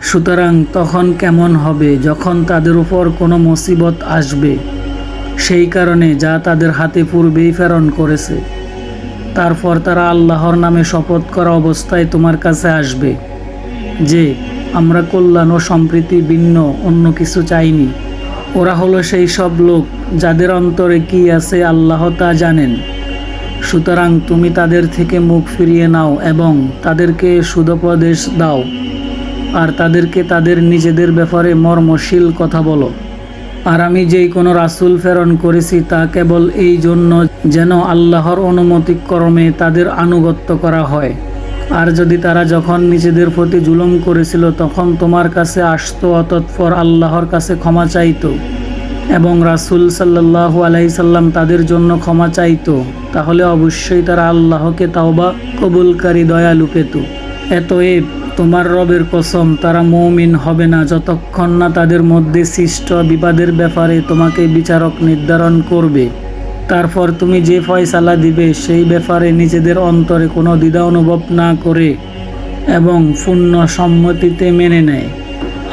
সুতরাং তখন কেমন হবে যখন তাদের উপর কোনো মুসিবত আসবে? সেই কারণে যা তাদের হাতে পূর্বেই প্রেরণ করেছে। তারপর তারা আল্লাহর নামে শপথ করা অবস্থায় তোমার কাছে আসবে যে, আমরা কল্যাণ ও সম্প্রীতি ভিন্ন, অন্য কিছু চাইনি। ওরা হলো সেই সব লোক যাদের অন্তরে কি আছে আল্লাহ তা জানেন। সুতরাং তুমি তাদের থেকে মুখ ফিরিয়ে নাও এবং তাদেরকে সুদোপদেশ দাও। আর তাদেরকে তাদের নিজেদের ব্যাপারে মর্মশীল কথা বলো। আর আমি যেই কোনো রাসূল প্রেরণ করেছি তা কেবল এই জন্য যেন আল্লাহর অনুমতিক্রমে তাদের আনুগত্য করা হয়। আর যদি তারা যখন নিজেদের প্রতি জুলুম করেছিল, তখন তোমার কাছে আসতো অতৎপর আল্লাহর কাছে ক্ষমা চাইতো এবং রাসূল সাল্লাল্লাহু আলাইহি সাল্লাম তাদের জন্য ক্ষমা চাইতো। তাহলে অবশ্যই তারা আল্লাহকে তাওবা কবুলকারী দয়ালু পেত। এতএব তোমার রবের কসম, তারা মৌমিন হবে না। যতক্ষণ না তাদের মধ্যে সৃষ্ট বিবাদের ব্যাপারে তোমাকে বিচারক নির্ধারণ করবে, তারপর তুমি যে ফয়সালা দিবে, সেই ব্যাপারে নিজেদের অন্তরে কোনো দ্বিধা অনুভব না করে এবং পূর্ণ সম্মতিতে মেনে নেয়।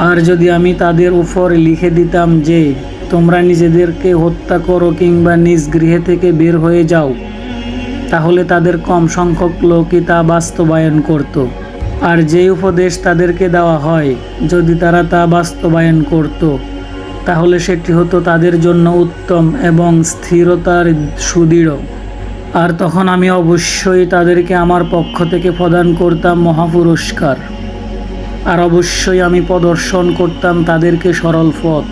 আর যদি আমি তাদের উপর লিখে দিতাম যে, তোমরা নিজেদেরকে হত্যা করো কিংবা নিজ গৃহে থেকে বের হয়ে যাও, তাহলে তাদের কম সংখ্যক লোকই তা বাস্তবায়ন করত। আর যে উপদেশ তাদেরকে দেওয়া হয়, যদি তারা তা বাস্তবায়ন করত, তাহলে সেটি হতো তাদের জন্য উত্তম এবং স্থিরতার সুদৃঢ়। আর তখন আমি অবশ্যই তাদেরকে আমার পক্ষ থেকে প্রদান করতাম মহাপুরস্কার। আর অবশ্যই আমি প্রদর্শন করতাম তাদেরকে সরল পথ।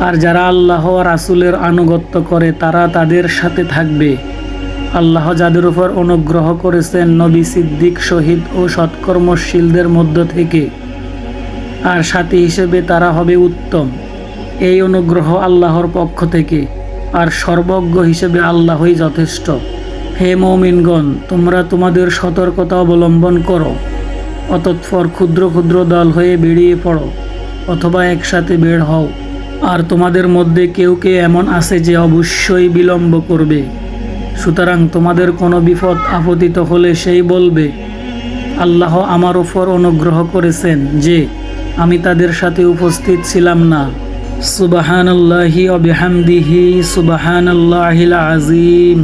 আর যারা আল্লাহ রাসুলের আনুগত্য করে, তারা তাদের সাথে থাকবে। আল্লাহ যাদের উপর অনুগ্রহ করেছেন নবী সিদ্দিক, শহীদ ও সৎকর্মশীলদের মধ্য থেকে। আর সাথী হিসেবে তারা হবে উত্তম। এই অনুগ্রহ আল্লাহর পক্ষ থেকে। আর সর্বজ্ঞ হিসেবে আল্লাহই যথেষ্ট। হে মৌমিনগণ, তোমরা তোমাদের সতর্কতা অবলম্বন করো। অতৎপর ক্ষুদ্র ক্ষুদ্র দল হয়ে বেরিয়ে পড়ো, অথবা একসাথে বের হও। আর তোমাদের মধ্যে কেউ কে এমন আছে যে অবশ্যই বিলম্ব করবে। সুতরাং তোমাদের কোনো বিপদ আপতিত হলে সেই বলবে, আল্লাহ আমার ওপর অনুগ্রহ করেছেন যে আমি তাদের সাথে উপস্থিত ছিলাম না। সুবাহান আল্লাহি অবিহামদিহি সুবাহান আল্লাহিল আজিম